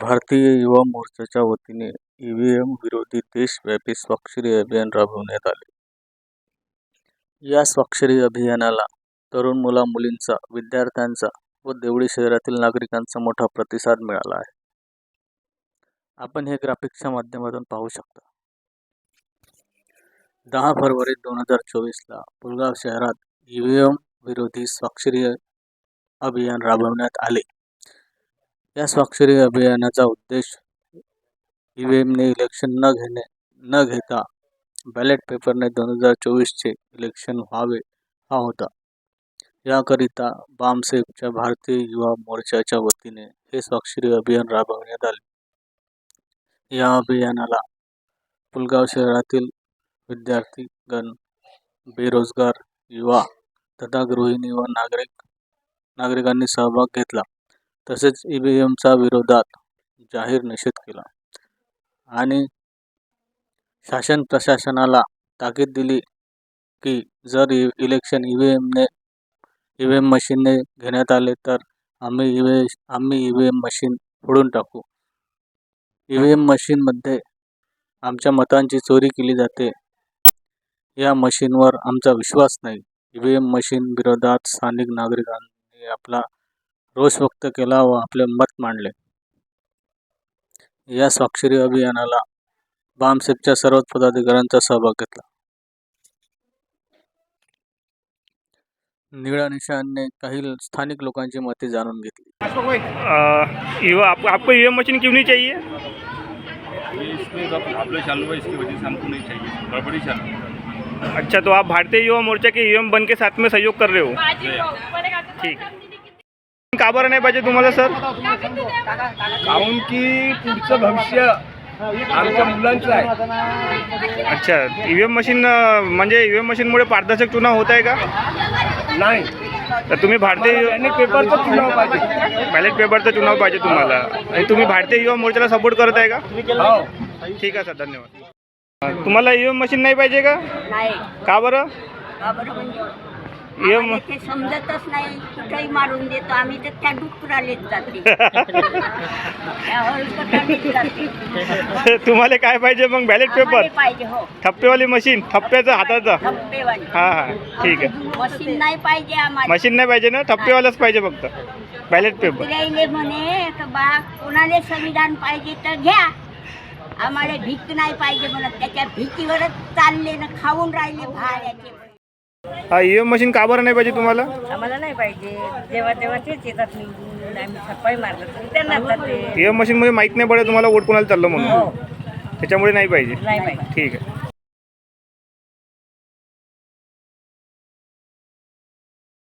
भारतीय युवा मोर्चाच्या वतीने ईव्हीएम विरोधी देशव्यापी स्वाक्षरी अभियान राबवण्यात आले. या स्वाक्षरी अभियानाला तरुण मुला-मुलींचा, विद्यार्थ्यांचा व देवळी शहरातील नागरिकांचा मोठा प्रतिसाद मिळाला आहे. आपण हे ग्राफिक्सच्या माध्यमातून पाहू शकता. दहा फरवरी दोन हजार चोवीसला पुलगाव शहरात ईव्हीएम विरोधी स्वाक्षरी अभियान राबवण्यात आले. या स्वाक्षरी अभियानाचा उद्देश ईव्हीएमने इलेक्शन न घेणे न घेता बॅलेट पेपरने दोन हजार चोवीसचे इलेक्शन व्हावे हा होता. याकरिता बामसेफच्या भारतीय युवा मोर्चाच्या वतीने हे स्वाक्षरी अभियान राबवण्यात आले. या अभियानाला पुलगाव शहरातील विद्यार्थीगण, बेरोजगार युवा तथा गृहिणी व नागरिक नागरिकांनी सहभाग घेतला. तसेच ई व्ही एमचा विरोधात जाहीर निषेध केला आणि शासन प्रशासनाला ताकीद दिली की जर इलेक्शन ई व्ही एमने ई व्ही एम मशीनने घेण्यात आले तर आम्ही ई व्ही आम्ही ईव्हीएम मशीन फोडून टाकू. ई ईव्हीएम मशीनमध्ये आमच्या मतांची चोरी केली जाते. या मशीनवर आमचा विश्वास नाही. ई व्ही एम मशीन विरोधात स्थानिक नागरिकांनी आपला रोष व्यक्त केला व आपले मत मांडले. या स्वाक्षरी अभियानाला बामसेफच्या सर्वच पदाधिकाऱ्यांचा सहभाग घेतला. निळा निशाणने काही स्थानिक लोकांची मते जाणून घेतली. ईव आप, आपको ईवीएम मशीन क्यों नहीं चाहिए ये इसमें का प्रॉब्लम चालू इसकी वजह से हमको नहीं चाहिए गड़बड़ी चालू अच्छा तो आप भारतीय युवा मोर्चा के ईवीएम बन के साथ में सहयोग कर रहे हो ठीक का बरं नाही पाहिजे तुम्हाला सर? काहून की पुढचं भविष्य आमच्या मुलांचं आहे. अच्छा ईव्हीएम मशीन अं, म्हणजे ईव्हीएम मशीनमुळे पारदर्शक चुनाव होत आहे का? नाही. तर तुम्ही भारतीय त्यांनी पेपरचं चुनाव पाहिजे. बॅलेट पेपरचा चुनाव पाहिजे तुम्हाला. आणि तुम्ही भारतीय युवा मोर्चाला सपोर्ट करत आहे का? हो. ठीक आहे सर. धन्यवाद. तुम्हाला ईव्हीएम मशीन नाही पाहिजे का? नाही. का बरं? का बरं म्हणजे? आम्हाला ते समजतच नाही कुठेही मारून देतो. आम्ही तर त्या डुकरालेच जाते. त्या हलकटानेच जाते. तुम्हाला काय पाहिजे मग बॅलेट पेपर आम्हाला पाहिजे हो. ठप्पेवाली मशीन ठप्प्याचं हाताचं. हां हां. ठीक आहे. मशीन नाही पाहिजे आम्हाला. मशीन नाही पाहिजे ना? ठप्पेवालाच पाहिजे फक्त. बॅलेट पेपर फिरायले म्हणे बा कोणाला संविधान पाहिजे तर घ्या. आम्हाला भीक नाही पाहिजे म्हणत. त्याच्या भीतीवरच चालले ना खाऊन राहिले भाड्याचे. हा ईव्हीएम मशीन का बरं नाही पाहिजे तुम्हाला? आम्हाला नाही पाहिजे. जेव्हा तेव्हा तेच येतात निवडून आम्ही सफाई मारलं तरी त्यांना जाते ईव्हीएम मशीन मध्ये माहीत नाही पडत तुम्हाला वोट कोणाला चाललं म्हणून. हो. त्याच्यामुळे नाही पाहिजे. नाही पाहिजे. ठीक आहे.